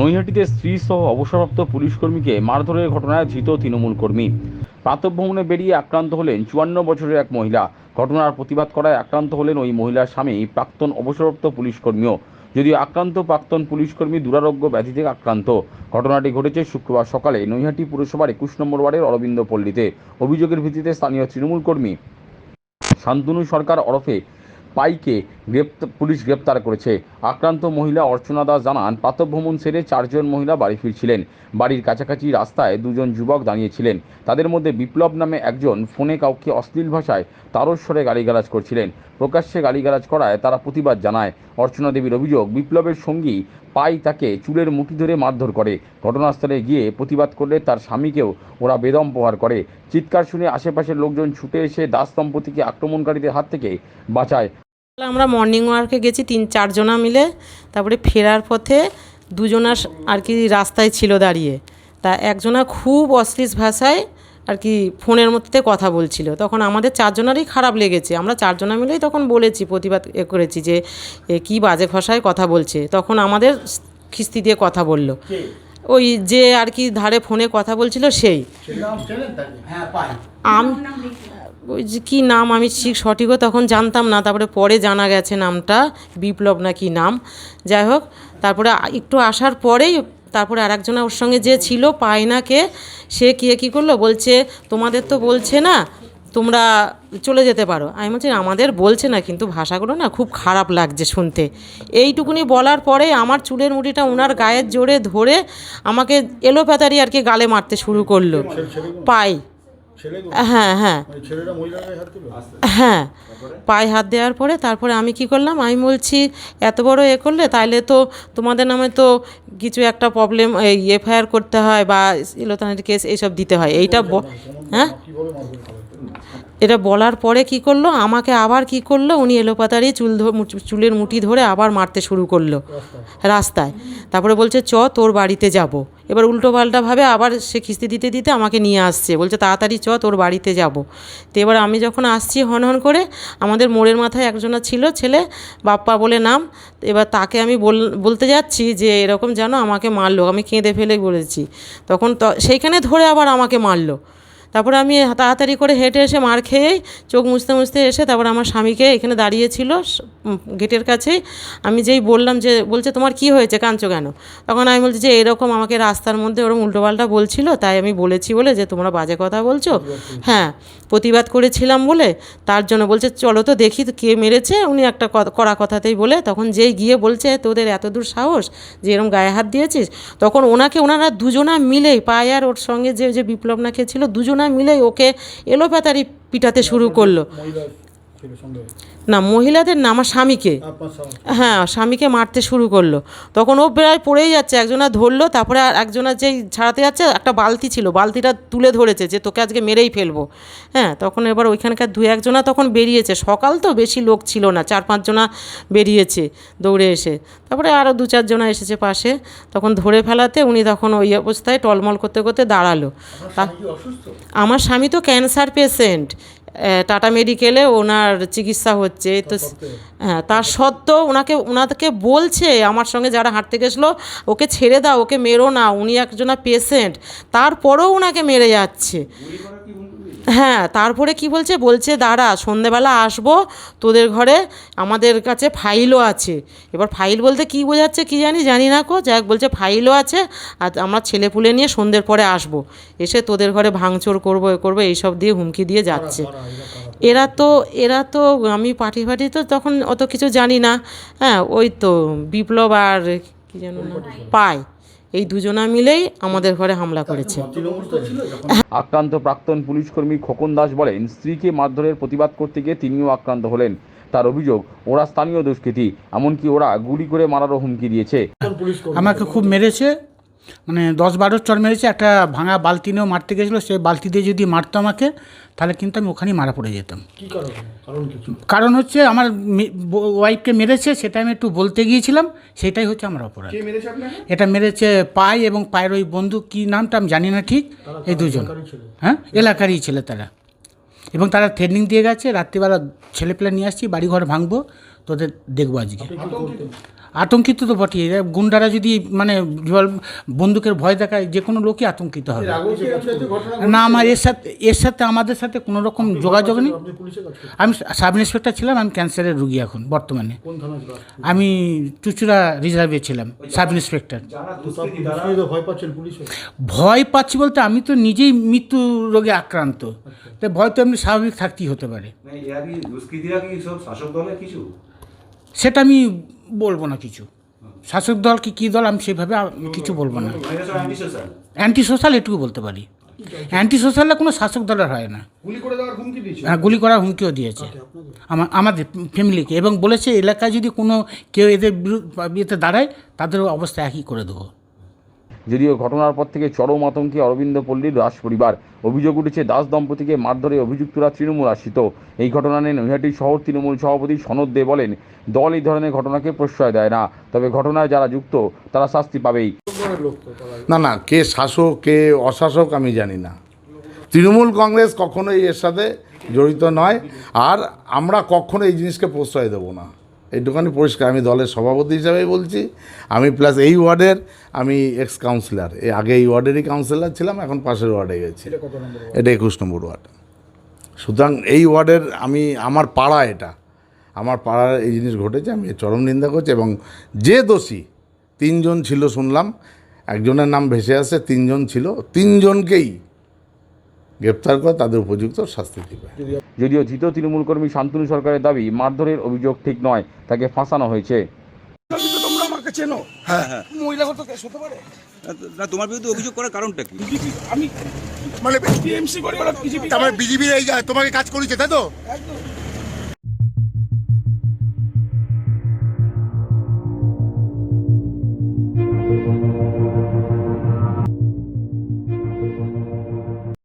নৈহাটিতে স্ত্রী সহ অবসরপ্রাপ্ত পুলিশ কর্মীকে মারধরের ঘটনায় ধৃত তৃণমূল কর্মী। প্রাতঃভ্রমণে বেরিয়ে আক্রান্ত হলেন চুয়ান্ন বছরের এক মহিলা। ঘটনার প্রতিবাদ করায় আক্রান্ত হলেন ওই মহিলার স্বামী, প্রাক্তন অবসরপ্রাপ্ত পুলিশ কর্মীও। যদিও আক্রান্ত প্রাক্তন পুলিশ কর্মী দুরারোগ্য ব্যাধি থেকে আক্রান্ত। ঘটনাটি ঘটেছে শুক্রবার সকালে নৈহাটি পুরসভার একুশ নম্বর ওয়ার্ডের অরবিন্দ পল্লীতে। অভিযোগের ভিত্তিতে স্থানীয় তৃণমূল কর্মী শান্তনু সরকার ওরফে পাইকে গ্রেপ্তার পুলিশ গ্রেপ্তার করেছে। আক্রান্ত মহিলা অর্চনা দাস জানান প্রাতঃভ্রমণ সেরে চারজন মহিলা বাড়ি ফিরছিলেন। বাড়ির কাছাকাছি রাস্তায় দুজন যুবক দাঁড়িয়েছিলেন। তাদের মধ্যে বিপ্লব নামে একজন ফোনে কাউকে অশ্লীল ভাষায় তারস্বরে গালিগালাজ করছিলেন। প্রকাশ্যে গালিগালাজ করায় তারা প্রতিবাদ জানায়। অর্চনা দেবীর অভিযোগ, বিপ্লবের সঙ্গী পাই তাকে চুলের মুঠি ধরে মারধর করে। ঘটনাস্থলে গিয়ে প্রতিবাদ করলে তার স্বামীকেও ওরা বেদম প্রহার করে। চিৎকার শুনে আশেপাশের লোকজন ছুটে এসে দাস দম্পতিকে আক্রমণকারীদের হাত থেকে বাঁচায়। আমরা মর্নিং ওয়ার্কে গেছি তিন চারজনা মিলে। তারপরে ফেরার পথে দুজনা আর কি রাস্তায় ছিল দাঁড়িয়ে। তা একজনা খুব অশ্লীল ভাষায় আর কি ফোনের মধ্যে কথা বলছিল। তখন আমাদের চারজনারই খারাপ লেগেছে। আমরা চারজনা মিলেই তখন বলেছি প্রতিবাদ এ করেছি যে এ কী বাজে ভাষায় কথা বলছে। তখন আমাদের খিস্তি দিয়ে কথা বলল। ওই যে আর কি ধারে ফোনে কথা বলছিল সেই। আম ওই যে কী নাম, আমি ঠিক সঠিকও তখন জানতাম না, তারপরে পরে জানা গেছে নামটা, বিপ্লব না কি নাম। যাই হোক, তারপরে একটু আসার পরেই তারপরে আর ওর সঙ্গে যে ছিল পায়নাকে সে কে কী করল? বলছে, তোমাদের তো বলছে না, তোমরা চলে যেতে পারো। আমি বলছি, আমাদের বলছে না, কিন্তু ভাষাগুলো না খুব খারাপ লাগছে শুনতে। এইটুকুনি বলার পরে আমার চুলের মুঠিটা ওনার গায়ের জোরে ধরে আমাকে এলোপ্যাথারি আর কি গালে মারতে শুরু করল। পাই। হ্যাঁ হ্যাঁ। মানে হ্যাঁ। পায়ে হাত দেওয়ার পরে তারপরে আমি কি করলাম? আমি বলছি এত বড় এ করলে তাইলে তো তোমাদের নামে তো কিছু একটা প্রবলেম এই এফআইআর করতে হয় বা ইলোতানের কেস এইসব দিতে হয়। এইটা হ্যাঁ? এটা বলার পরে কি করল? আমাকে আবার কি করল? উনি এলোপাতারি চুল চুলের মুঠি ধরে আবার মারতে শুরু করল রাস্তায়। তারপরে বলছে চ তোর বাড়িতে যাব। এবার উল্টো পাল্টাভাবে আবার সে খিস্তি দিতে দিতে আমাকে নিয়ে আসছে। বলছে, তাড়াতাড়ি চ, তোর বাড়িতে যাব। তো এবার আমি যখন আসছি হন হন করে, আমাদের মোড়ের মাথায় একজনা ছিল, ছেলে, বাপ্পা বলে নাম। এবার তাকে আমি বল, বলতে যাচ্ছি যে, এরকম যেন আমাকে মারলো। আমি কেঁদে ফেলে বলেছি। তখন সেইখানে ধরে আবার আমাকে মারলো। তারপরে আমি তাড়াতাড়ি করে হেঁটে এসে মার খেয়েই চোখ মুছতে মুছতে এসে তারপর আমার স্বামীকে এখানে দাঁড়িয়েছিল গেটের কাছেই। আমি যেই বললাম যে, বলছে, তোমার কি হয়েছে? কাঁদছো কেন? তখন আমি বলছি যে, এরকম আমাকে রাস্তার মধ্যে ওরকম উল্টোপাল্টা বলছিল, তাই আমি বলেছি বলে যে, তোমরা বাজে কথা বলছো। হ্যাঁ প্রতিবাদ করেছিলাম বলে। তার জন্য বলছে, চলো তো দেখি কে মেরেছে। উনি একটা ক- কড়া কথাতেই বলে। তখন যেই গিয়ে বলছে, তোদের এত দূর সাহস যে, এরম গায়ে হাত দিয়েছিস? তখন ওনাকে, ওনারা দুজনা মিলেই, পায় আর ওর সঙ্গে যে যে বিপ্লব না ছিল, দুজনা মিলেই ওকে এলোপাতারি পিটাতে শুরু করল। না মহিলাদের না আমার স্বামীকে। হ্যাঁ স্বামীকে মারতে শুরু করল। তখন ও প্রায় পড়েই যাচ্ছে একজনা ধরলো তারপরে আর একজনা যেই ছাড়াতে যাচ্ছে একটা বালতি ছিল বালতিটা তুলে ধরেছে যে তোকে আজকে মেরেই ফেলব। হ্যাঁ তখন এবার ওইখানকার দু একজনা তখন বেরিয়েছে। সকাল তো বেশি লোক ছিল না চার পাঁচজনা বেরিয়েছে দৌড়ে এসে। তারপরে আরও দু চারজনা এসেছে পাশে। তখন ধরে ফেলাতে উনি তখন ওই অবস্থায় টলমল করতে করতে দাঁড়াল। আমার স্বামী তো ক্যান্সার পেশেন্ট টাটা মেডিকেলে ওনার চিকিৎসা হচ্ছে। তো হ্যাঁ তার সত্ত্বেও ওনাকে ওনাকে বলছে আমার সঙ্গে যারা হাঁটতে গেছিল ওকে ছেড়ে দাও ওকে মেরো না উনি একজনা পেশেন্ট তারপরেও ওনাকে মেরে যাচ্ছে। হ্যাঁ তারপরে কি বলছে? বলছে দাঁড়া সন্ধেবেলা আসব তোদের ঘরে আমাদের কাছে ফাইলও আছে। এবার ফাইল বলতে কি বোঝাচ্ছে কি জানি? জানি না কো যাক বলছে ফাইলও আছে আর আমরা ছেলেপুলে নিয়ে সন্ধ্যের পরে আসব। এসে তোদের ঘরে ভাঙচুর করব এ করব এইসব দিয়ে হুমকি দিয়ে যাচ্ছে। এরা তো এরা তো আমি পার্টি ফাটি তো তখন অত কিছু জানি না। হ্যাঁ ওই তো বিপ্লব আর কি যেন না পায় এই দুজনা মিলেই আমাদের ঘরে হামলা করেছে। আক্রান্ত প্রাক্তন পুলিশ কর্মী খোকন দাস বলেন স্ত্রীকে মারধরের প্রতিবাদ করতে গিয়ে তিনিও আক্রান্ত হলেন। তার অভিযোগ ওরা স্থানীয় দুষ্কৃতী এমনকি ওরা গুলি করে মারারও হুমকি দিয়েছে। আমাকে খুব মেরেছে মানে দশ বারো চর মেরেছে একটা ভাঙা বালতি নিয়েও মারতে গেছিল সেই বালতি দিয়ে যদি মারতো আমাকে তাহলে কিন্তু আমি ওখানেই মারা পড়ে যেতাম। কারণ? হচ্ছে আমার ওয়াইফকে মেরেছে সেটা আমি একটু বলতে গিয়েছিলাম সেটাই হচ্ছে আমার অপরাধ। এটা মেরেছে পাই এবং পায়ের ওই বন্ধু কী নামটা আমি জানি না ঠিক এই দুজন। হ্যাঁ? এলাকারই ছেলে তারা। এবং তারা ট্রেনিং দিয়ে গেছে রাত্রিবেলা ছেলেপেলে নিয়ে আসছি বাড়িঘর ভাঙবো তোদের দেখব আজকে। আতঙ্কিত তো বটেই। গুন্ডারা যদি মানে জল বন্দুকের ভয় দেখায় যে কোনো লোকই আতঙ্কিত হবে। না আমার এর সাথে এর সাথে আমাদের সাথে কোনো রকম যোগাযোগ নেই। আমি সাব ইন্সপেক্টর ছিলাম আমি ক্যান্সারের রুগী এখন বর্তমানে। আমি চুচুড়া রিজার্ভে ছিলাম সাব ইন্সপেক্টর। ভয় পাচ্ছেন পুলিশে? ভয় পাচ্ছি বলতে আমি তো নিজেই মৃত্যু রোগে আক্রান্ত। তাই ভয় তো এমনি স্বাভাবিক থাকতেই হতে পারে। না এরা কি দুষ্কৃতীরা কি সব শাসক দলের কিছু? সেটা আমি বলব না কিছু। শাসক দল কি কী দল আমি সেভাবে কিছু বলব না। অ্যান্টি সোশ্যাল এটুকু বলতে পারি। অ্যান্টি সোশ্যালে কোনো শাসক দলের হয় না। হ্যাঁ, গুলি করার হুমকিও দিয়েছে। আমার আমাদের ফ্যামিলিকে। এবং বলেছে এলাকায় যদি কোনো কেউ এদের বিরুদ্ধে দাঁড়ায় তাদের অবস্থা একই করে দেবো। যদিও ঘটনার পর থেকে চরম আতঙ্কে অরবিন্দ পল্লীর দাস পরিবার অভিযোগ উঠেছে, দাস দম্পতিকে মারধরে অভিযুক্তরা তৃণমূল আশ্রিত। এই ঘটনা নিয়ে নৈহাটি শহর তৃণমূল সভাপতি সনদ দে বলেন, দল এই ধরনের ঘটনাকে প্রশ্রয় দেয় না, তবে ঘটনায় যারা যুক্ত, তারা শাস্তি পাবেই। না না, কে শাসক, কে অশাসক আমি জানি না। তৃণমূল কংগ্রেস কখনোই এর সাথে জড়িত নয়, আর আমরা কখনো এই জিনিসকে প্রশ্রয় দেবো না। এইটুখানি পরিষ্কার আমি দলের সভাপতি হিসাবেই বলছি। আমি প্লাস এই ওয়ার্ডের আমি এক্স কাউন্সিলর এই আগে এই ওয়ার্ডেরই কাউন্সিলর ছিলাম এখন পাশের ওয়ার্ডে গেছি। এটা একুশ নম্বর ওয়ার্ড। সুতরাং এই ওয়ার্ডের আমি আমার পাড়া এটা। আমার পাড়ার এই জিনিস ঘটেছে আমি চরম নিন্দা করছি এবং যে দোষী তিনজন ছিল শুনলাম একজনের নাম ভেসে আসে তিনজন ছিল। তিনজনকেই গ্রেপ্তার করে তাদের উপযুক্ত শাস্তি দিবে। যদিও ধৃত তৃণমূল কর্মী শান্তনু সরকারের দাবি মারধরের অভিযোগ ঠিক নয় তাকে ফাঁসানো হয়েছে। না তোমার বিরুদ্ধে অভিযোগ করার কারণটা কি? মানে বিজেপি এই তোমাকে কাজ করেছে তাই তো?